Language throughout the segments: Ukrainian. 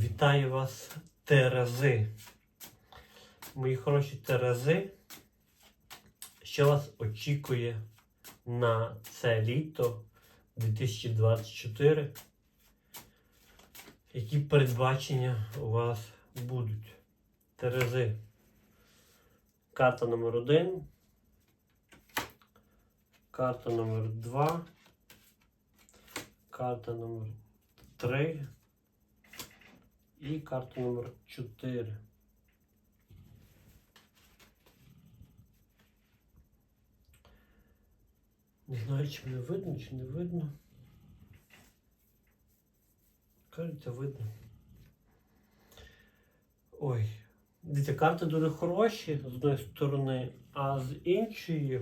Вітаю вас, Терези. Мої хороші Терези. Що вас очікує на це літо 2024? Які передбачення у вас будуть? Терези. Карта номер один. Карта номер два. Карта номер три. І карта номер 4. Не знаю, чи мене видно, чи не видно. Кажеться, видно. Ой. Дивіться, карти дуже хороші з одної сторони, а з іншої.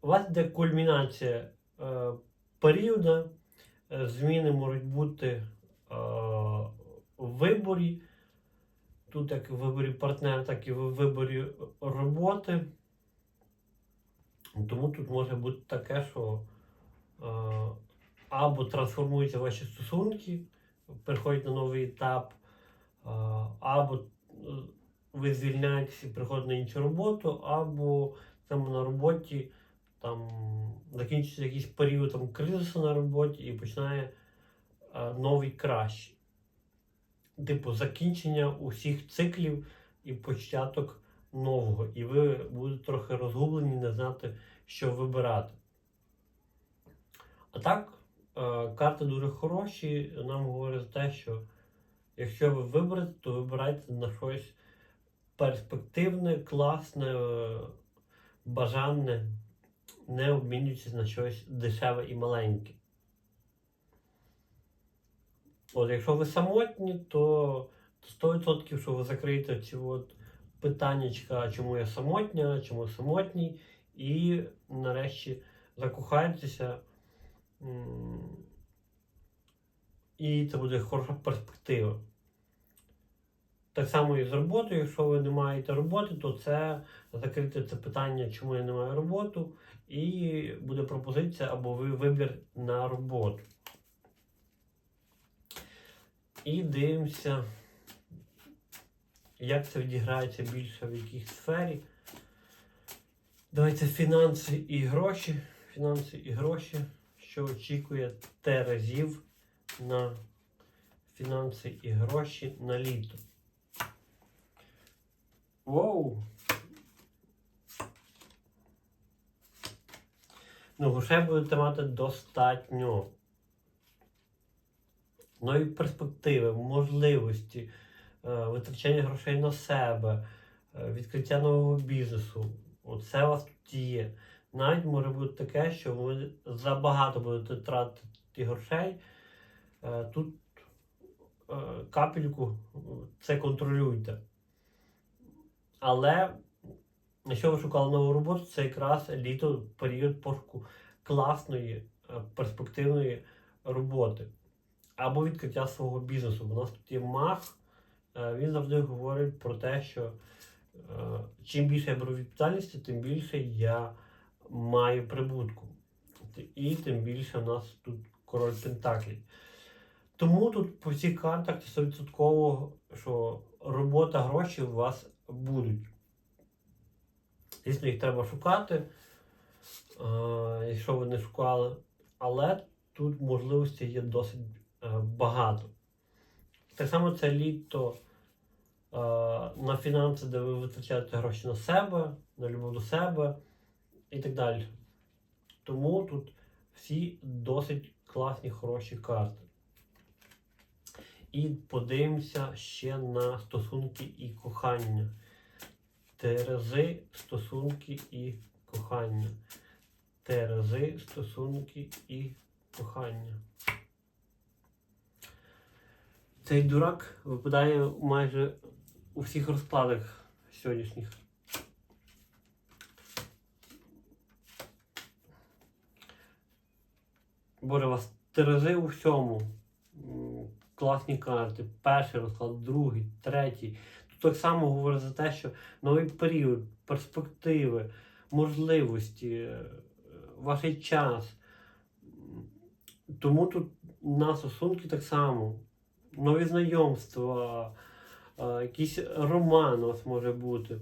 У вас йде кульмінація е, періоду. Е, Зміни можуть бути виборі. Тут як в виборі партнера, так і в виборі роботи. Тому тут може бути таке, що е, або трансформуються ваші стосунки, переходять на новий етап, е, або е, ви звільняєтесь і приходите на іншу роботу, або там на роботі там закінчується якийсь період там, кризису на роботі і починає е, новий кращий. Типу, закінчення усіх циклів і початок нового. І ви будете трохи розгублені, не знати, що вибирати. А так, е, карти дуже хороші. Нам говорять те, що якщо ви виберете, то вибирайте на щось перспективне, класне, бажане, не обмінюючись на щось дешеве і маленьке. От, якщо ви самотні, то 100% що ви закриєте ці от питаннячка, чому я самотня, чому самотній, і нарешті закохаєтеся. І це буде хороша перспектива. Так само і з роботою, якщо ви не маєте роботи, то це закрити це питання, чому я не маю роботи, і буде пропозиція або ви вибір на роботу. І дивимося, як це відіграється більше в якій сфері. Давайте фінанси і гроші. Фінанси і гроші. Що очікує Терезів на фінанси і гроші на літо. Воу! Ну, грошей будете мати достатньо. Нові перспективи, можливості, е, витрачання грошей на себе, е, відкриття нового бізнесу. Оце у вас тут є. Навіть може бути таке, що ви забагато будете тратити грошей. Е, Тут капельку це контролюйте. Але якщо ви шукали нову роботу, це якраз літо період пошуку класної, перспективної роботи або відкриття свого бізнесу. У нас тут є мах, е, він завжди говорить про те, що е, чим більше я беру відповідальності, тим більше я маю прибутку. І тим більше у нас тут король Пентаклів. Тому тут по всіх картах 100%, що робота, гроші у вас будуть. Звісно, їх треба шукати, е, якщо ви не шукали. Але тут можливостей є досить багато. Так само це літо е, на фінанси, де ви витрачаєте гроші на себе, на любов до себе і так далі. Тому тут всі досить класні, хороші карти. І подивимося ще на стосунки і кохання. Терези, стосунки і кохання. Терези, стосунки і кохання. Цей дурак випадає майже у всіх розкладах сьогоднішніх. Боже, вас терези у всьому. Класні карти. Перший розклад, другий, третій. Тут так само говорить за те, що новий період, перспективи, можливості, е, ваш час. Тому тут на стосунки так само. Нові знайомства, якийсь роман у вас може бути.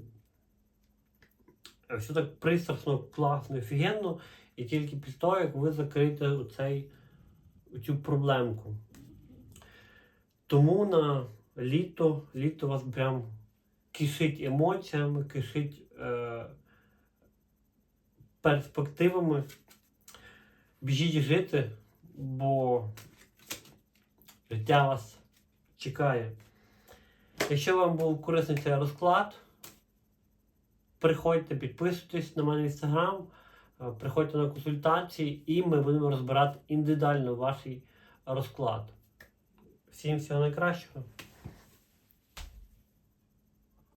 Все так пристрасно, класно, офігенно, і тільки після того, як ви закриєте оцей, цю проблемку. Тому на літо, літо вас прям кишить емоціями, кишить е, перспективами. Біжіть жити, бо життя вас чекає. Якщо вам був корисний цей розклад, приходьте, підписуйтесь на мене в інстаграм, е, приходьте на консультації і ми будемо розбирати індивідуально ваш розклад. Всім всього найкращого.